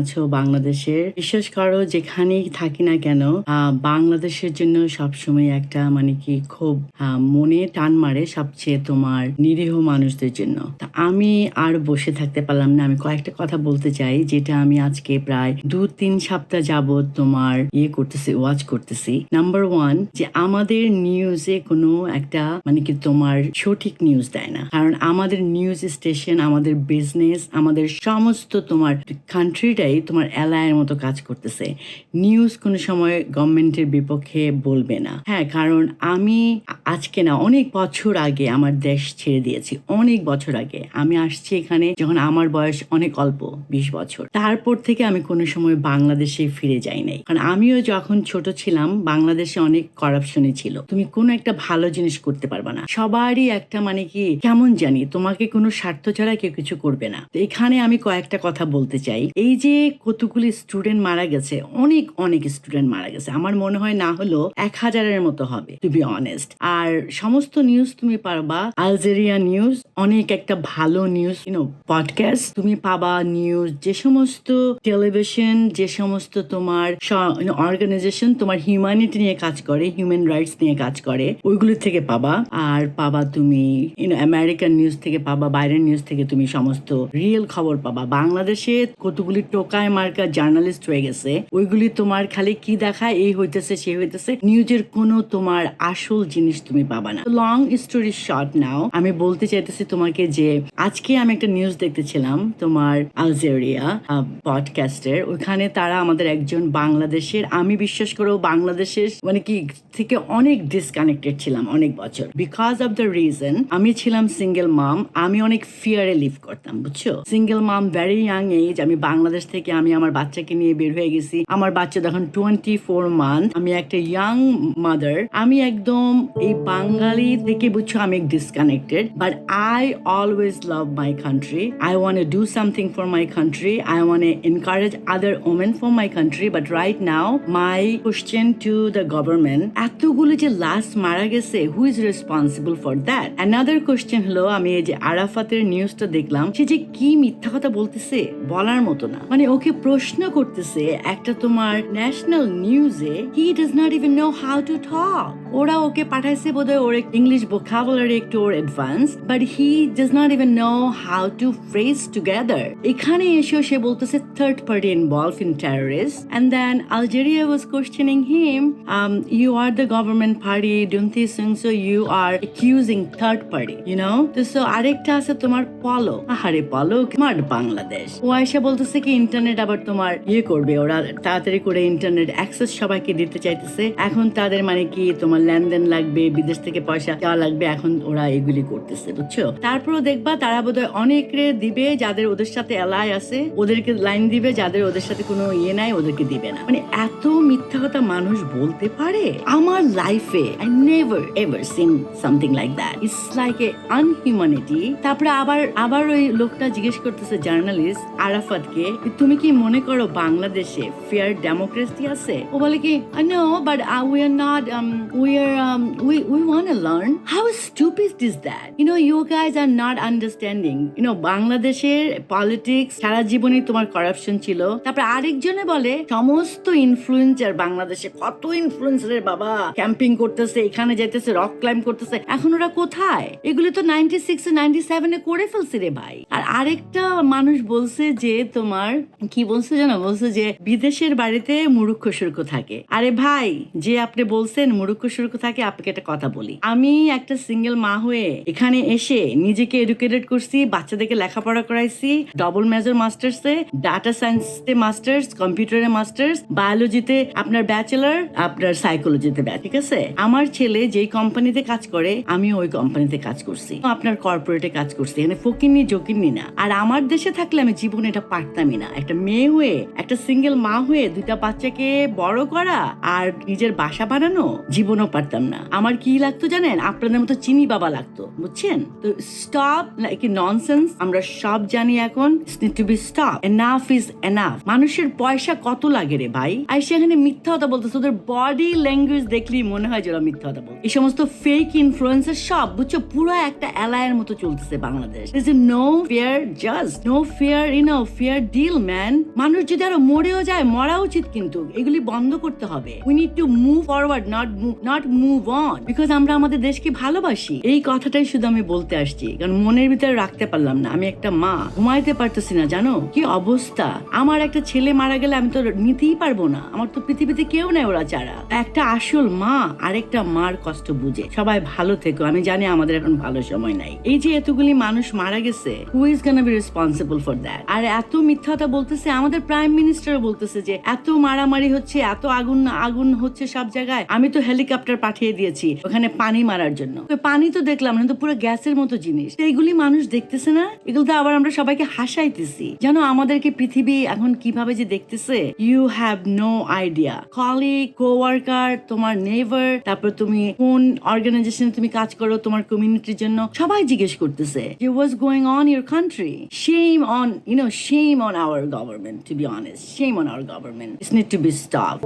আছো বাংলাদেশের? বিশেষ করো, যেখানেই থাকি না কেন বাংলাদেশের জন্য সবসময় একটা মানে কি খুব মনে টান মারে সবচেয়ে তোমার নিরীহ মানুষদের জন্য। তা আমি আর বসে থাকতে পারলাম না। আমি কয়েকটা কথা বলতে চাই, যেটা আমি আজকে প্রায় দু তিন সপ্তাহ যাবত তোমার ইয়ে করতেছি ওয়াচ করতেছি। নাম্বার ওয়ান যে আমাদের নিউজে কোনো একটা মানে কি তোমার সঠিক নিউজ দেয় না। কারণ আমাদের নিউজ স্টেশন আমাদের বিজনেস আমাদের সমস্ত তোমার কান্ট্রিটাই তোমার এলায়ের মতো কাজ করতেছে। নিউজ কোনো সময় গভর্নমেন্টের বিপক্ষে বলবে না। হ্যাঁ কারণ আমি আজকে না, অনেক বছর আগে আমার দেশ ছেড়ে দিয়েছি। অনেক বছর আগে। আমি আসছি এখানে যখন আমার বয়স অনেক অল্প, বিশ বছর। তারপর থেকে আমি কোনো সময় বাংলাদেশে ফিরে যাই নাই। কারণ আমিও যখন ছোট ছিলাম, বাংলাদেশে অনেক করাপশনই ছিল। তুমি কোনো একটা ভালো জিনিস করতে পারবে না। সবারই একটা মানে কি, কেমন জানি, তোমাকে কোনো স্বার্থ ছাড়া কেউ কিছু করবে না। এখানে আমি কয়েকটা কথা বলতে চাই। এই যে কতগুলি স্টুডেন্ট মারা গেছে, অনেক অনেক স্টুডেন্ট মারা গেছে। আমার মনে হয় না হলো এক হাজারের মতো হবে টু বি অনেস্ট আর সমস্ত নিউজ তুমি পারবা আলজেরিয়া নিউজ অনেক একটা ভালো নিউজ ইউনো পডকাস্ট তুমি পাবা নিউজ যে সমস্ত টেলিভিশন যে সমস্ত তোমার অর্গানাইজেশন তোমার হিউম্যানিটি নিয়ে কাজ করে হিউম্যান রাইটস নিয়ে কাজ করে, ওইগুলো থেকে পাবা। আর পাবা তুমি ইউনো আমেরিকান নিউজ থেকে পাবা বাইরের নিউজ থেকে তুমি সমস্ত রিয়েল খবর পাবা। বাংলাদেশে কতগুলি টোকায় মার্কা জার্নালিস্ট হয়ে গেছে। ওইগুলি তোমার খালি কি দেখায়, এই হইতেছে সে হইতেছে। নিউজের কোনো তোমার আসল জিনিস তুমি পাবা না। লং স্টোরি শর্ট নাও আমি বলতে চাইতেছি তোমাকে যে, আজকে আমি একটা নিউজ দেখতেছিলাম তোমার আলজেরিয়া পডকাস্টের ওখানে তারা আমাদের একজন বাংলাদেশের, আমি বিশ্বাস করো বাংলাদেশের মানে কি থেকে অনেক ডিসকানেক্টেড ছিলাম অনেক বছর। বিকজ অফ দ্য রিজন আমি ছিলাম সিঙ্গেল মাম আমি অনেক ফিয়ারে লিভ করতাম, বুঝছ? Single mum very young age আমি বাংলাদেশ থেকে আমি আমার বাচ্চাকে নিয়ে বের হয়ে গেছি। আমার বাচ্চা তখন টোয়েন্টি ফোর মান্থ আমি একটা ইয়াং মাদার আমি একদম এই বাঙালি থেকে, বুঝছ, আমি disconnected but I always love my country I want do something for my country I want encourage other women for my country but right now my question to the government এতগুলো যে লাশ মারা গেছে who is responsible for that another question হলো, আমি এই যে আরাফাতের নিউজটা দেখলাম, সে যে কি মিথ্যা কথা বলতেছে বলার মতো না। মানে ওকে প্রশ্ন করতেছে একটা তোমার ন্যাশনাল নিউজে he does not even know how to talk ওরা ওকে পাঠাইছে বোধহয় ওর ইংলিশ ভোকাবুলারি একটু ওর advance but he does not even know how to phrase together এখানে এসেও সে বলতেছে third party involve in terrorist and then Algeria was questioning him you are the government party don't think sing so you are accusing third party you know তো so আরেকটা আছে তোমার পলো আহারে পলো স্মার্ট বাংলাদেশ। ও এসে বলতেছে কি ইন্টারনেট আবার তোমার ইয়ে করবে, ওরা তাড়াতাড়ি করে ইন্টারনেট অ্যাক্সেস সবাইকে দিতে চাইতেছে। এখন তাদের মানে কি, তোমার লেনদেন লাগবে, বিদেশ থেকে পয়সা দেওয়া লাগবে, এখন ওরা এগুলি করতেছে, বুঝছ? তারপরও দেখবা তারা বোধহয় অনেকে দিবে যাদের ওদের সাথে এলাই আছে, ওদেরকে লাইন দিবে, যাদের ওদের সাথে কোনো ইয়ে নাই, ওদেরকে দিবে না। মানে এত মিথ্যা কথা মানুষ বলতে পারে? আমার লাইফে I never ever seen something like that it's like a unhumanity তারপরে আবার আবার ওই লোকটা জিজ্ঞেস করতেছে জার্নালিস্ট আরাফাতকে, তুমি কি মনে করো বাংলাদেশে ফেয়ার ডেমোক্রেসি আছে? ও বলে কি no but we are not we are we we want to learn how stupid is that you know you guys are not understanding you know বাংলাদেশের পলিটিক্স সারা জীবনে তোমার করাপশন ছিল। তারপরে আরেকজনে বলে, সমস্ত ইনফ্লুয়েন্সার বাংলাদেশে, কত ইনফ্লুয়েন্সারের বাবা ক্যাম্পিং করতেছে, এখানে যাইতেছে রক ক্লাইম্ব করতেছে। এখন ওরা কোথায়? এগুলি তো নাইনটি সিক্স নাইনটি সেভেনে করে ফেলছে রে ভাই। আর আরেকটা মানুষ বলছে যে, তোমার, কি বলছে জানো? বলছে যে, বিদেশের বাড়িতে মুরুক্ষ সুরক্ষ থাকে। আরে ভাই, যে আপনি বলছেন মুরুক্ষ সুরক্ষ থাকে আপনাকে একটা কথা বলি। আমি একটা সিঙ্গেল মা হয়ে এখানে এসে নিজেকে এডুকেটেড করছি, বাচ্চাদেরকে লেখাপড়া করাইছি ডবল মেজর মাস্টার্সে ডাটা সায়েন্সে মাস্টার্স কম্পিউটারে মাস্টার্স বায়োলজিতে আপনার ব্যাচেলার আপনার সাইকোলজিতে ঠিক আছে? আমার ছেলে যেই কোম্পানিতে কাজ করে আমি ওই কোম্পানিতে কাজ করছি। আপনার কর্পোরেটে কাজ করছি, এখানে ফকিনি জকিনি না। আর আমার দেশে থাকলে আমি জীবনে এটা পারতামই না। একটা মেয়ে হয়ে, একটা সিঙ্গেল মা হয়ে দুইটা বাচ্চাকে বড় করা আর নিজের বাসা বানানো, জীবনও পারতাম না। আমার কি লাগতো জানেন? আপনাদের মতো চিনি বাবা লাগতো, বুঝছেন? তো স্টপ লাইক ননসেন্স আমরা সব জানি এখন to be stop enough is enough মানুষের পয়সা কত লাগে রে ভাই? আর সেখানে মিথ্যা কথা বলতেছে, ওদের বডি ল্যাঙ্গুয়েজ দেখলেই মনে হয় যে মিথ্যা কথা বল এই সমস্ত ফেক ইনফ্লুয়েন্সার সব, বুঝছ, পুরো একটা এলায়ের মতো চলতেছে Bangladesh. Is no fair just no fair in fair deal man মানুষ যদি আরও মরেও যায়, মরা উচিত কিন্তু। এগুলি বন্ধ করতে হবে। We need to move forward not not move on because আমরা আমাদের দেশকে ভালোবাসি। এই কথাটাই শুধু আমি বলতে আসছি। কারণ মনের ভিতরে রাখতে পারলাম না। আমি একটা মা। ঘুমাইতে পারতেছি না, জানো? কি অবস্থা? আমার একটা ছেলে মারা গেলে আমি তো নিতেই পারব না। আমার তো পৃথিবীতে কেউ নেই ওরা ছাড়া। একটা আসল মা আরেকটা মার কষ্ট বুঝে। সবাই ভালো থেকো। আমি জানি আমাদের এখন ভালো সময় নাই। এই যে এতগুলি মানুষ মারা গেছে who is gonna be responsible for that আর এত মিথ্যাটা বলতেছে, আমাদের প্রাইম মিনিস্টার বলতেছে যে, এত মারামারি হচ্ছে, এত আগুন আগুন হচ্ছে সব জায়গায়। আমি তো হেলিকপ্টার পাঠিয়ে দিয়েছি, ওখানে পানি মারার জন্য। পানি তো দেখলাম না, তো পুরো গ্যাসের মতো জিনিস। এইগুলি মানুষ দেখতেছে না এগুলো তো আবার আমরা সবাইকে হাসাইতেছি। জানো, আমাদেরকে পৃথিবী এখন কীভাবে যে দেখতেছে? You have no idea colleague coworker তোমার নেভার তারপর তুমি কোন অর্গানাইজেশনে তুমি কাজ করো, তোমার কমিউনিটির জন্য সবাই জিজ্ঞেস করতেছে, যে was going on your country on, you know, shame on our government, to be honest. Shame on our government. It's need to be stopped.